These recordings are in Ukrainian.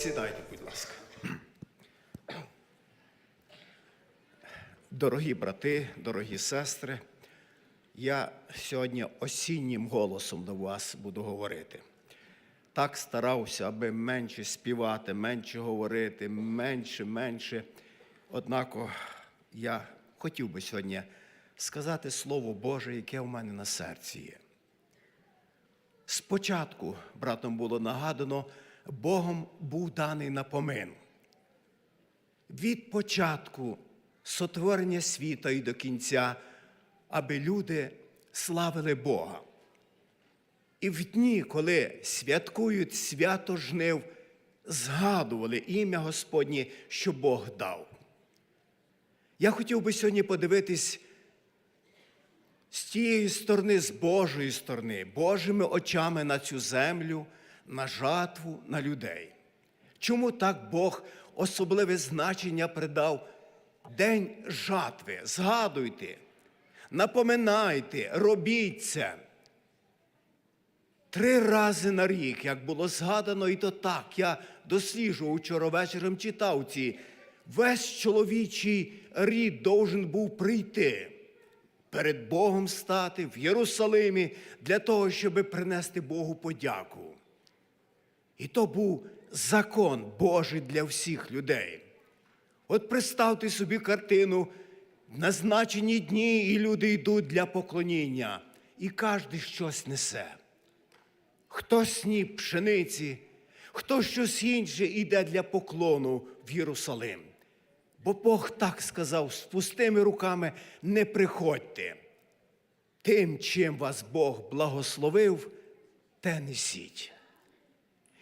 Сідайте, будь ласка. Дорогі брати, дорогі сестри, я сьогодні осіннім голосом до вас буду говорити. Так старався, аби менше співати, менше говорити, менше, менше. Однако я хотів би сьогодні сказати Слово Боже, яке в мене на серці є. Спочатку братом було нагадано, Богом був даний напомин. Від початку сотворення світа і до кінця, аби люди славили Бога. І в дні, коли святкують свято жнив, згадували ім'я Господнє, що Бог дав. Я хотів би сьогодні подивитись з тієї сторони, з Божої сторони, Божими очами на цю землю, на жатву, на людей. Чому так Бог особливе значення придав День жатви? Згадуйте, напоминайте, робіть це. Три рази на рік, як було згадано, і то так, я досліджував вчора вечором читав ці. Весь чоловічий рід должен був прийти перед Богом стати в Єрусалимі для того, щоб принести Богу подяку. І то був закон Божий для всіх людей. От представте собі картину, назначені дні, і люди йдуть для поклоніння, і кожен щось несе. Хто сніп пшениці, хто щось інше йде для поклону в Єрусалим. Бо Бог так сказав: з пустими руками не приходьте. Тим, чим вас Бог благословив, те несіть.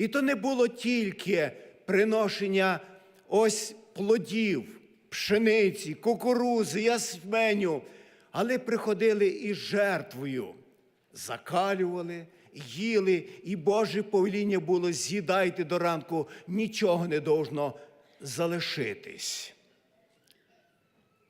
І то не було тільки приношення ось плодів, пшениці, кукурузи, ясменю, але приходили і жертвою, закалювали, їли, і Боже повеління було з'їдайте до ранку, нічого не должно залишитись.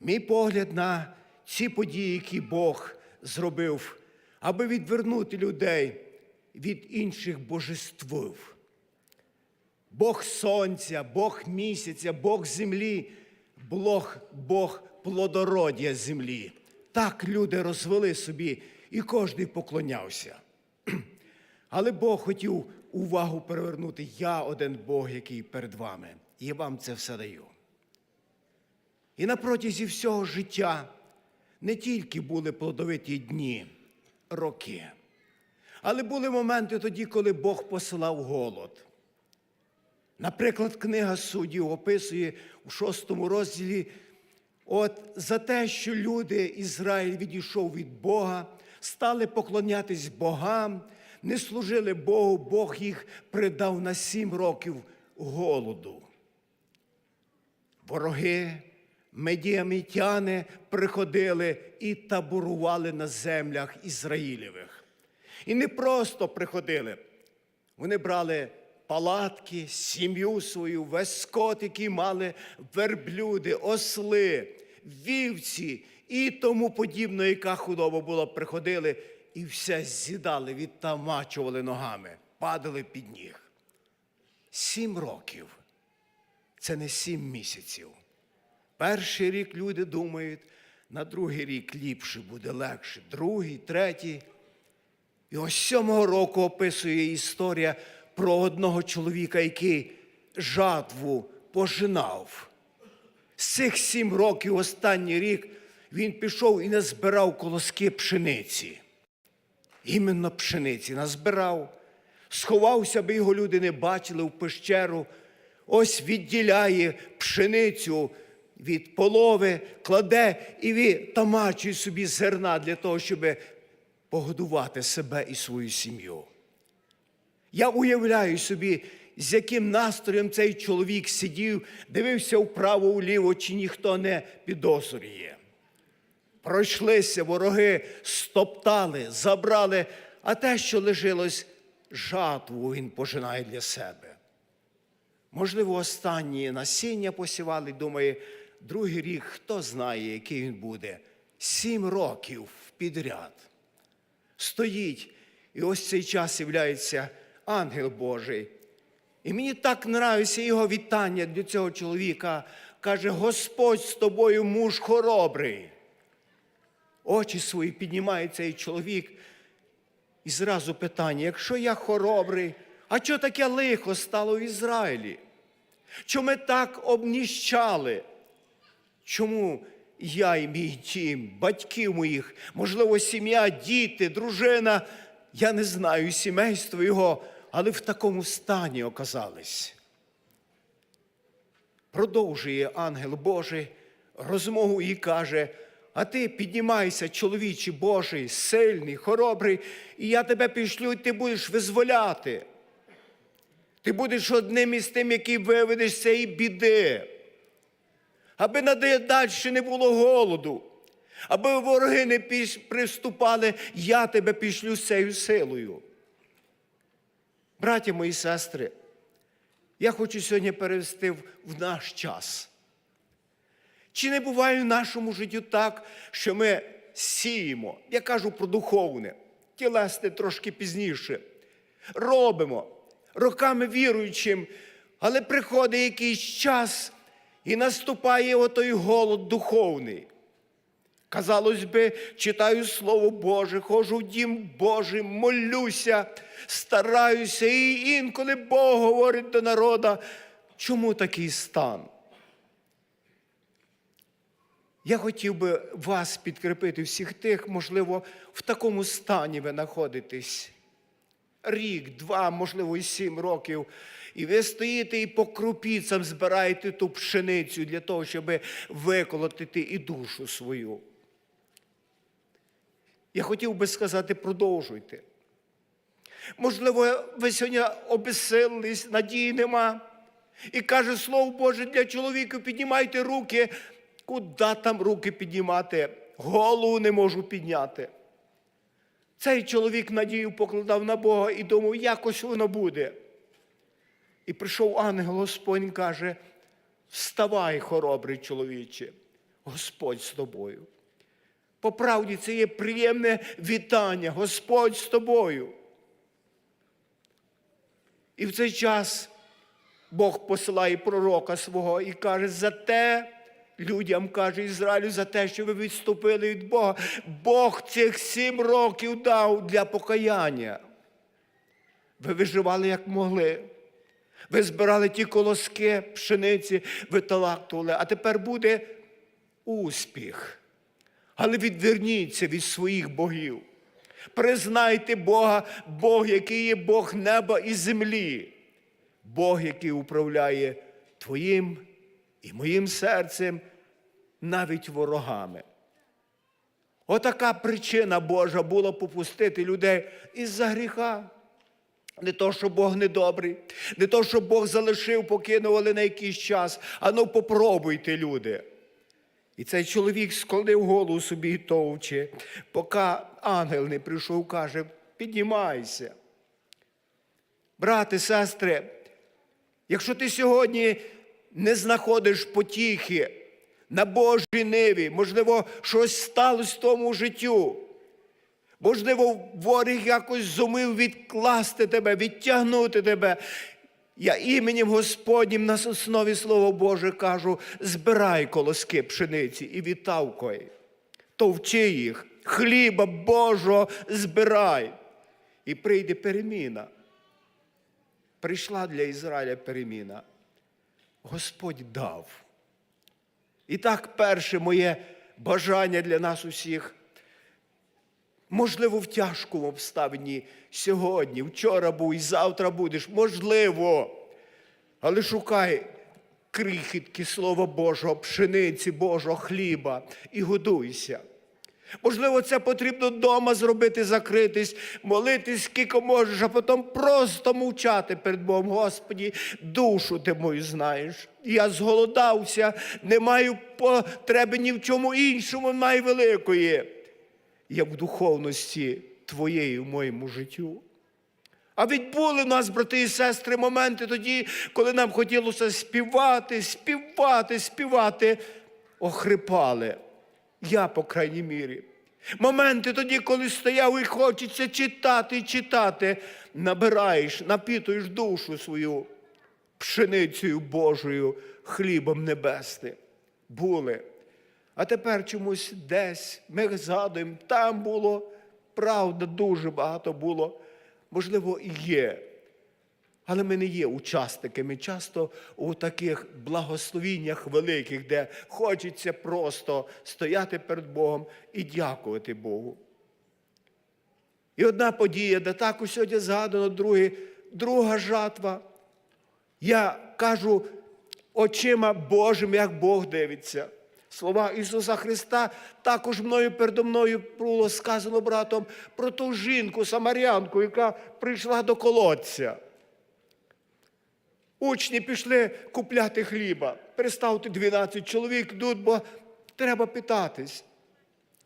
Мій погляд на ці події, які Бог зробив, аби відвернути людей від інших божествів. Бог сонця, Бог місяця, Бог землі, Бог, Бог плодородя землі. Так люди розвели собі, і кожен поклонявся. Але Бог хотів увагу перевернути. Я один Бог, який перед вами. І я вам це все даю. І на протязі всього життя не тільки були плодовиті дні, роки, але були моменти тоді, коли Бог посилав голод. Наприклад, книга суддів описує у шостому розділі от за те, що люди, Ізраїль відійшов від Бога, стали поклонятись богам, не служили Богу, Бог їх придав на сім років голоду. Вороги, медіамітяни приходили і таборували на землях Ізраїлєвих. І не просто приходили, вони брали палатки, сім'ю свою, весь скот, який мали верблюди, осли, вівці і тому подібне, яка худоба була, приходили і все з'їдали, відтамачували ногами, падали під ніг. Сім років це не сім місяців. Перший рік люди думають, на другий рік ліпше буде легше, другий, третій. І ось сьомого року описує історія про одного чоловіка, який жатву пожинав. З цих сім років, останній рік, він пішов і назбирав колоски пшениці. Іменно пшениці назбирав, сховався, аби його люди не бачили в пещеру, ось відділяє пшеницю від полови, кладе і відтамачує собі зерна для того, щоб погодувати себе і свою сім'ю. Я уявляю собі, з яким настроєм цей чоловік сидів, дивився вправо вліво, чи ніхто не підозрює. Пройшлися вороги, стоптали, забрали, а те, що лишилось, жатву він пожинає для себе. Можливо, останні насіння посівали, думає, другий рік хто знає, який він буде. Сім років підряд. Стоїть, і ось цей час являється ангел Божий І мені так нравиться його вітання до цього чоловіка. Каже, Господь з тобою муж хоробрий. Очі свої піднімає цей чоловік. І зразу питання: якщо я хоробрий, а що таке лихо стало в Ізраїлі? Чому ми так обніщали? Чому я і мій дім, батьків моїх, можливо, сім'я, діти, дружина, я не знаю сімейство його, але в такому стані оказались. Продовжує ангел Божий розмову і каже: А ти піднімайся, чоловічий Божий, сильний, хоробрий, і я тебе пішлю, і ти будеш визволяти. Ти будеш одним із тим, який виведеш з цієї біди. Аби далі не було голоду, аби вороги не приступали, я тебе пішлю з цією силою. Браті мої сестри, я хочу сьогодні перевести в наш час. Чи не буває в нашому житті так, що ми сіємо? Я кажу про духовне, тілесне трошки пізніше. Робимо роками віруючим, але приходить якийсь час і наступає отой голод духовний. Казалось би, читаю Слово Боже, ходжу в дім Божий, молюся, стараюся, і інколи Бог говорить до народа, чому такий стан? Я хотів би вас підкріпити, всіх тих, можливо, в такому стані ви знаходитесь. Рік, два, можливо, і сім років. І ви стоїте і по крупіцям збираєте ту пшеницю для того, щоб виколотити і душу свою. Я хотів би сказати, продовжуйте. Можливо, ви сьогодні обесилились, надії нема. І каже Слово Боже для чоловіка, піднімайте руки. Куди там руки піднімати? Голову не можу підняти. Цей чоловік надію покладав на Бога і думав, якось воно буде. І прийшов ангел Господь каже: вставай, хоробрий чоловіче, Господь з тобою. По правді це є приємне вітання, Господь з тобою. І в цей час Бог посилає пророка свого і каже, за те, людям каже Ізраїлю, за те, що ви відступили від Бога. Бог цих сім років дав для покаяння. Ви виживали, як могли. Ви збирали ті колоски пшениці, ви талактували, а тепер буде успіх. Але відверніться від своїх богів. Признайте Бога, Бог, який є Бог неба і землі, Бог, який управляє твоїм і моїм серцем, навіть ворогами. Отака причина Божа була попустити людей із-за гріха. Не то, що Бог недобрий, не то, що Бог залишив, покинув, але на якийсь час. Ану, попробуйте, люди. І цей чоловік склонив голову собі і товче, поки ангел не прийшов, каже, піднімайся. Брати, сестри, якщо ти сьогодні не знаходиш потіхи на Божій ниві, можливо, щось сталося в тому життю. Можливо, ворог якось зумив відкласти тебе, відтягнути тебе. Я іменем Господнім на основі Слова Боже кажу: збирай колоски пшениці і відтавкой, товчи їх, хліба Божого збирай. І прийде переміна. Прийшла для Ізраїля переміна. Господь дав. І так, перше моє бажання для нас усіх. Можливо, в тяжкому обставині сьогодні, вчора був і завтра будеш, можливо. Але шукай крихітки Слова Божого, пшениці Божого хліба і годуйся. Можливо, це потрібно вдома зробити, закритись, молитись, скільки можеш, а потім просто мовчати перед Богом. Господі, душу ти мою знаєш. Я зголодався, не маю потреби ні в чому іншому, маю великої як в духовності твоєї в моєму життю. А ведь були в нас, брати і сестри, моменти тоді, коли нам хотілося співати, співати, співати, охрипали. Я, по крайній мірі. Моменти тоді, коли стояв і хочеться читати читати, набираєш, напітуєш душу свою пшеницею Божою, хлібом небесним. Були. А тепер чомусь десь ми згадуємо, там було, правда, дуже багато було. Можливо, і є. Але ми не є учасниками часто у таких благословіннях великих, де хочеться просто стояти перед Богом і дякувати Богу. І одна подія, де також сьогодні згадано друге, друга жатва. Я кажу очима Божим, як Бог дивиться. Слова Ісуса Христа також мною передо мною було сказано братом про ту жінку, самарянку, яка прийшла до колодця. Учні пішли купляти хліба. Представте, 12 чоловік йдуть, бо треба питатись.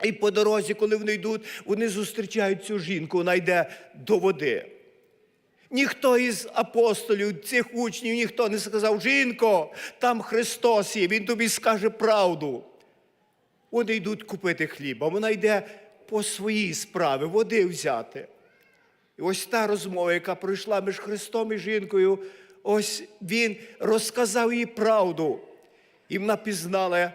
І по дорозі, коли вони йдуть, вони зустрічають цю жінку, вона йде до води. Ніхто із апостолів, цих учнів, ніхто не сказав, жінко, там Христос є, Він тобі скаже правду. Вони йдуть купити хліба, вона йде по своїй справі, води взяти. І ось та розмова, яка пройшла між Христом і жінкою, ось Він розказав їй правду. І вона пізнала,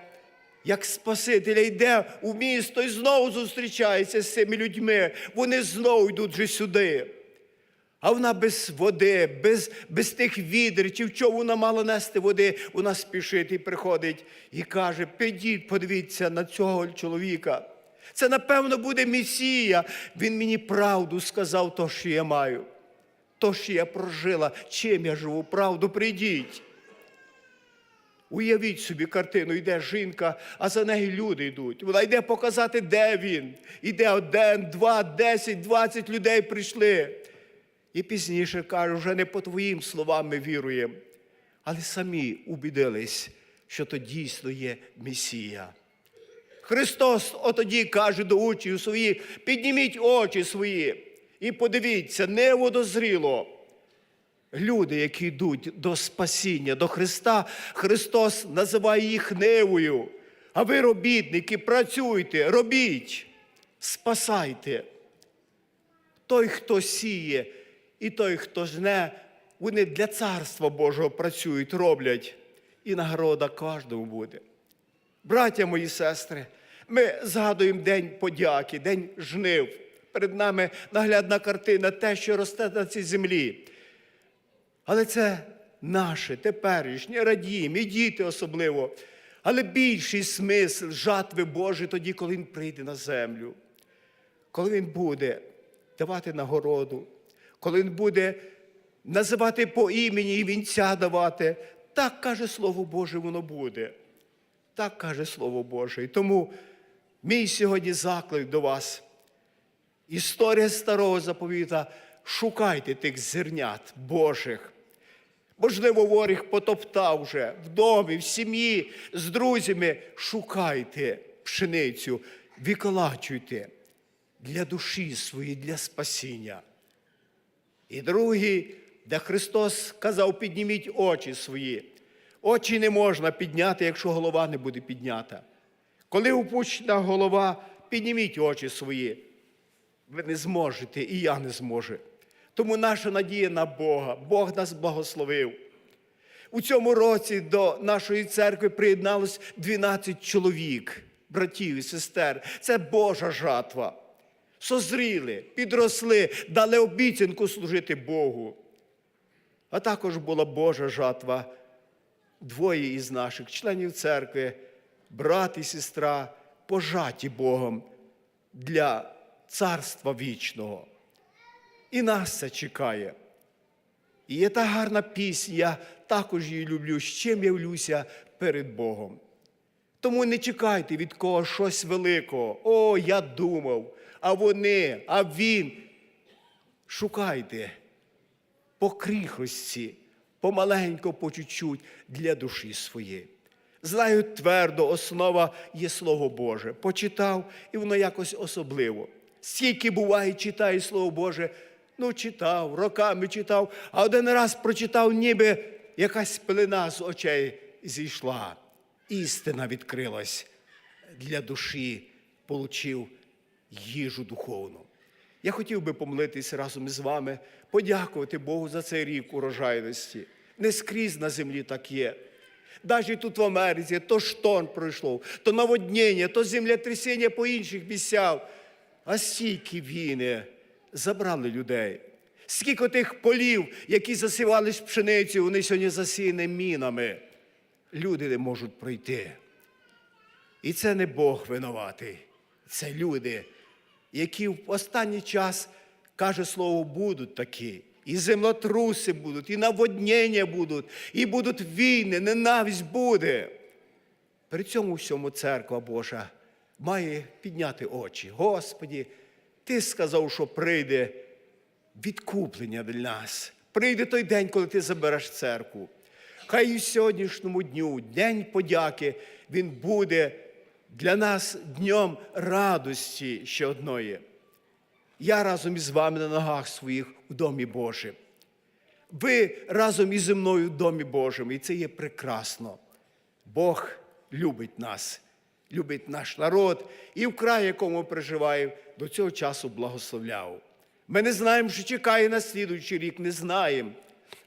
як Спасителя йде у місто і знову зустрічається з цими людьми. Вони знову йдуть вже сюди. А вона без води, без, без тих відер, чи в чому вона мала нести води, вона спішить і приходить і каже: підіть, подивіться на цього чоловіка. Це, напевно, буде Месія. Він мені правду сказав, то, що я маю. То, що я прожила, чим я живу, правду, прийдіть. Уявіть собі картину, йде жінка, а за нею люди йдуть. Вона йде показати, де він. Іде один, два, десять, двадцять людей прийшли. І пізніше каже, вже не по твоїм словам ми віруємо, але самі убідились, що то дійсно є Месія. Христос отоді каже до учнів свої, підніміть очі свої і подивіться, небо дозріло. Люди, які йдуть до спасіння, до Христа, Христос називає їх невою. А ви, робітники, працюйте, робіть, спасайте. Той, хто сіє, і той, хто жне, вони для Царства Божого працюють, роблять, і нагорода кожному буде. Браття мої сестри, ми згадуємо День подяки, День жнив. Перед нами наглядна картина, те, що росте на цій землі. Але це наше, теперішнє, радіємо, і діти особливо. Але більший смисл жатви Божої тоді, коли Він прийде на землю, коли Він буде давати нагороду, коли Він буде називати по імені і вінця давати. Так каже Слово Боже, воно буде. Так каже Слово Боже. І тому мій сьогодні заклик до вас. Історія старого заповіта. Шукайте тих зернят Божих. Можливо, ворог потоптав вже в домі, в сім'ї, з друзями. Шукайте пшеницю, виколачуйте для душі своєї, для спасіння. І другий, де Христос казав, підніміть очі свої. Очі не можна підняти, якщо голова не буде піднята. Коли опущена голова, підніміть очі свої. Ви не зможете, і я не зможу. Тому наша надія на Бога. Бог нас благословив. У цьому році до нашої церкви приєдналось 12 чоловік, братів і сестер. Це Божа жатва. Созріли, підросли, дали обіцянку служити Богу. А також була Божа жатва. Двоє із наших членів церкви, брат і сестра, пожаті Богом для царства вічного. І нас це чекає. І є та гарна пісня, я також її люблю, з чим явлюся перед Богом. Тому не чекайте від кого щось великого. О, я думав, а вони, а він. Шукайте по крихості, помаленько, по чуть-чуть для душі своєї. Знаю твердо, основа є Слово Боже. Почитав, і воно якось особливо. Скільки буває, читає Слово Боже, ну читав, роками читав, а один раз прочитав, ніби якась пелена з очей зійшла. Істина відкрилась для душі, получив їжу духовну. Я хотів би помолитись разом із вами, подякувати Богу за цей рік урожайності, Не скрізь на землі так є. Навіть тут в Америці то шторм пройшло, то наводнення, то землетрясіння по інших місцях. А стільки війни забрали людей. Скільки тих полів, які засівались пшеницею, вони сьогодні засіяні мінами. Люди не можуть пройти. І це не Бог винуватий, це люди, які в останній час, каже слово, будуть такі. І землетруси будуть, і наводнення будуть, і будуть війни, ненависть буде. При цьому всьому церква Божа має підняти очі. Господі, Ти сказав, що прийде відкуплення для нас. Прийде той день, коли ти забереш церкву. Хай і сьогоднішньому дню, День подяки, він буде для нас днем радості ще одної. Я разом із вами на ногах своїх у Домі Божим. Ви разом із мною в Домі Божому, і це є прекрасно. Бог любить нас, любить наш народ і в край, якому проживає, до цього часу благословляв. Ми не знаємо, що чекає на слідуючий рік, не знаємо.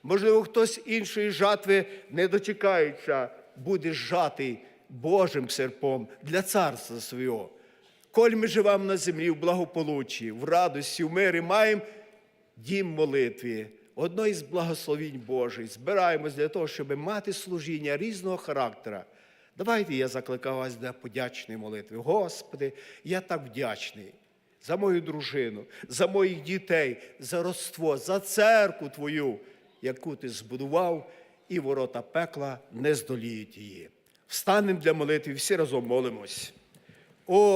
Можливо, хтось іншої жатви не дочекається, буде жатий Божим серпом для царства свого. Коль ми живемо на землі в благополуччі, в радості, в мирі, маємо дім молитві, одно із благословінь Божих. Збираємось для того, щоб мати служіння різного характера. Давайте я закликаю вас до подячної молитви. Господи, я так вдячний за мою дружину, за моїх дітей, за родство, за церкву Твою, яку ти збудував, і ворота пекла не здоліють її. Встанемо для молитви, всі разом молимось. О,